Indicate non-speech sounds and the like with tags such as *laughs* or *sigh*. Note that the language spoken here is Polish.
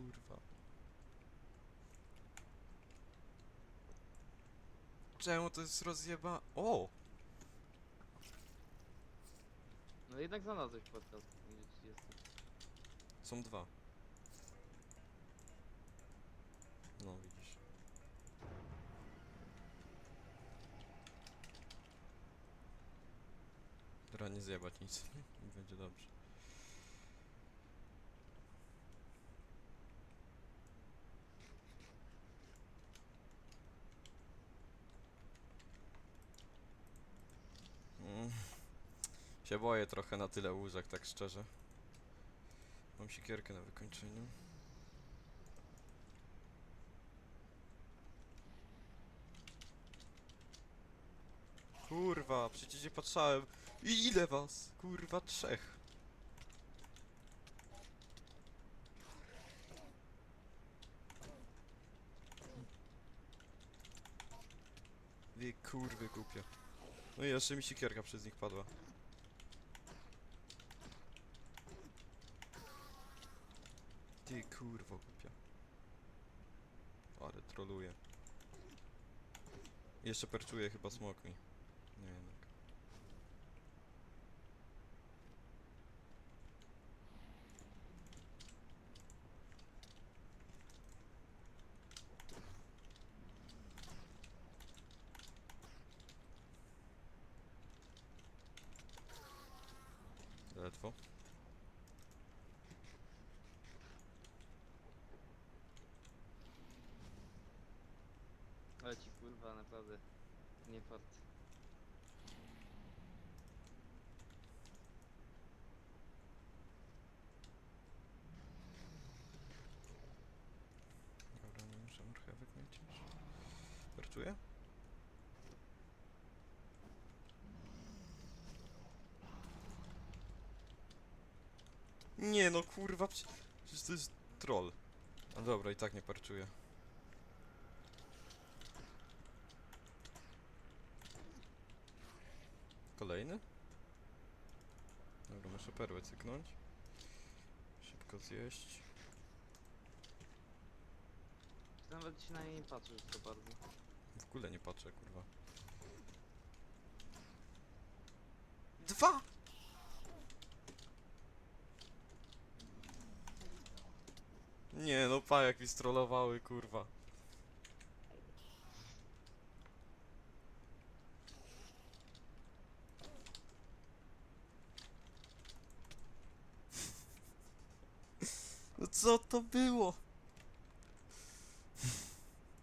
kurwa. Czemu to jest rozjeba... O! No jednak znalazłeś podcast. Gdzie jest. Są dwa. No, widzisz. Dobra, nie zjebać nic. *laughs* Będzie dobrze. Się boję trochę na tyle łóżek, tak szczerze. Mam siekierkę na wykończeniu. Kurwa, przecież nie patrzałem. I ile was? Kurwa, trzech. Wy kurwy głupie. No i jeszcze mi siekierka przez nich padła. Ty kurwo głupia. Ale troluje. Jeszcze perczuje chyba smok mi. Nie jednak. Ledwo. Ci kurwa naprawdę nie fart. Dobra, nie muszę marchewek najcięższy. Perczuje? Nie no kurwa, prze- przecież to jest troll. A dobra, i tak nie parczuje. Kolejny? Dobra, muszę perłę cyknąć. Szybko zjeść. Nawet się na nie nie patrzysz za bardzo. W ogóle nie patrzę, kurwa. Dwa! Nie no, pa jak mi strollowały, kurwa. Co to było?